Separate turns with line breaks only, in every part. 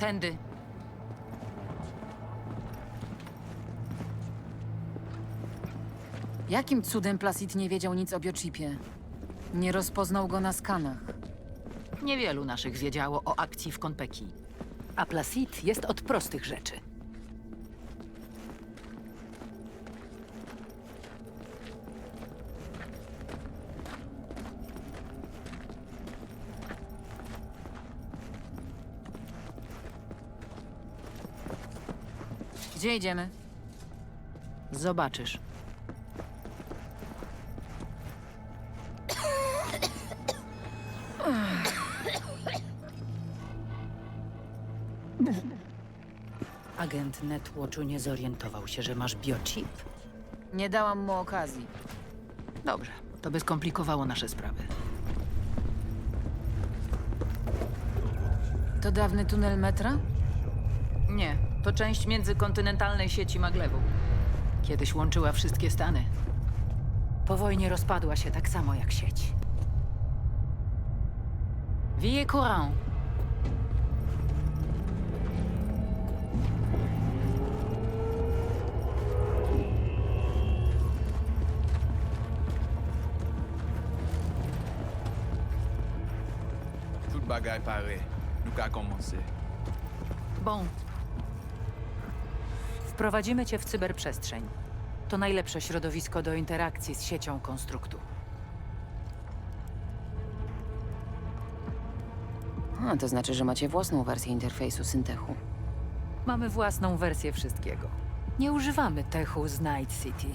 Tędy. Jakim cudem Placid nie wiedział nic o biochipie? Nie rozpoznał go na skanach.
Niewielu naszych wiedziało o akcji w Konpeki. A Placid jest od prostych rzeczy.
Gdzie idziemy?
Zobaczysz. Agent Netwatchu nie zorientował się, że masz biochip.
Nie dałam mu okazji.
Dobrze, to by skomplikowało nasze sprawy.
To dawny tunel metra?
Nie, to część międzykontynentalnej sieci maglewu. Kiedyś łączyła wszystkie Stany. Po wojnie rozpadła się tak samo jak sieć. Vie courant.
Tout bagay pare. Nou ka komanse.
Bon. Wprowadzimy cię w cyberprzestrzeń. To najlepsze środowisko do interakcji z siecią konstruktu.
A, to znaczy, że macie własną wersję interfejsu Syntechu.
Mamy własną wersję wszystkiego. Nie używamy techu z Night City.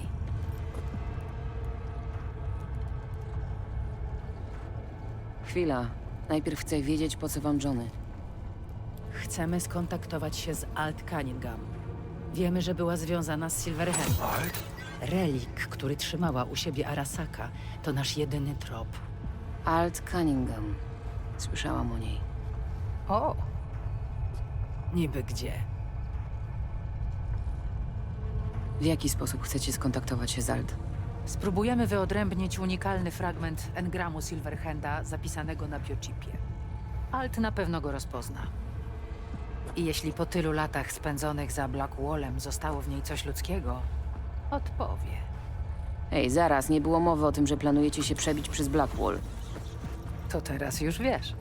Chwila. Najpierw chcę wiedzieć, po co wam Johnny.
Chcemy skontaktować się z Alt Cunningham. Wiemy, że była związana z Silverhand. Relik, który trzymała u siebie Arasaka, to nasz jedyny trop.
Alt Cunningham. Słyszałam o niej.
O! Niby gdzie?
W jaki sposób chcecie skontaktować się z Alt?
Spróbujemy wyodrębnić unikalny fragment engramu Silverhanda zapisanego na biochipie. Alt na pewno go rozpozna. I jeśli po tylu latach spędzonych za Blackwallem zostało w niej coś ludzkiego, odpowie.
Ej, zaraz, nie było mowy o tym, że planujecie się przebić przez Blackwall.
To teraz już wiesz.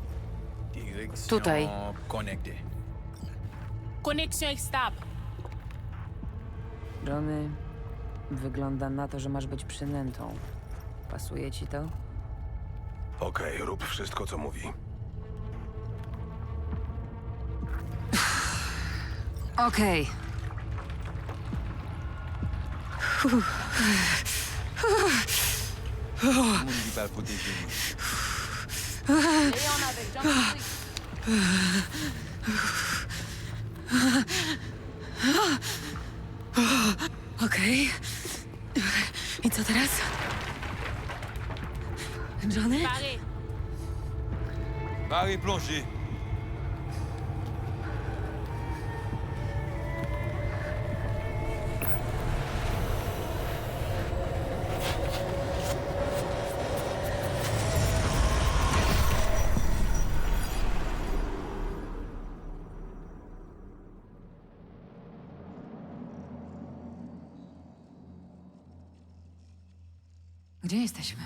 Tutaj.
Konekte.
Connexion stop.
Johnny, wygląda na to, że masz być przynętą. Pasuje ci to?
Okej, rób wszystko, co mówi.
Okej.
Avec Jean-Patrick.
Okej. I co teraz? Johnny?
Paré.
Pare plonje.
Gdzie jesteśmy?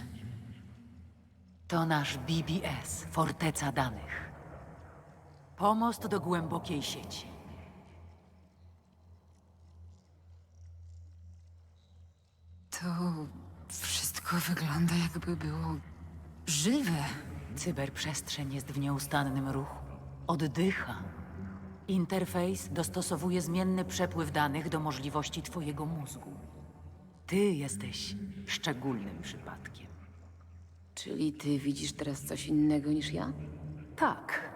To nasz BBS, forteca danych. Pomost do głębokiej sieci.
To wszystko wygląda jakby było żywe.
Cyberprzestrzeń jest w nieustannym ruchu. Oddycha. Interfejs dostosowuje zmienny przepływ danych do możliwości Twojego mózgu. Ty jesteś szczególnym przypadkiem.
Czyli ty widzisz teraz coś innego niż ja?
Tak.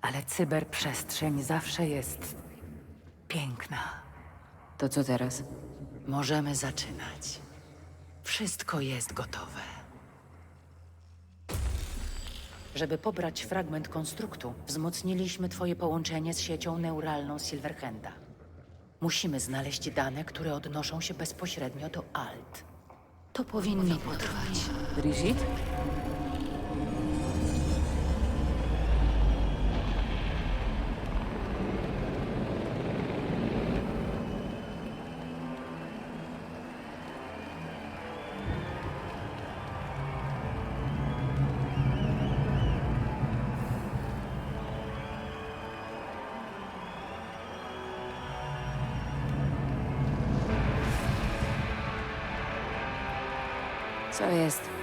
Ale cyberprzestrzeń zawsze jest piękna.
To co teraz?
Możemy zaczynać. Wszystko jest gotowe. Żeby pobrać fragment konstruktu, wzmocniliśmy twoje połączenie z siecią neuralną Silverhanda. Musimy znaleźć dane, które odnoszą się bezpośrednio do ALT. To powinno potrwać.
Brigitte? Co jest?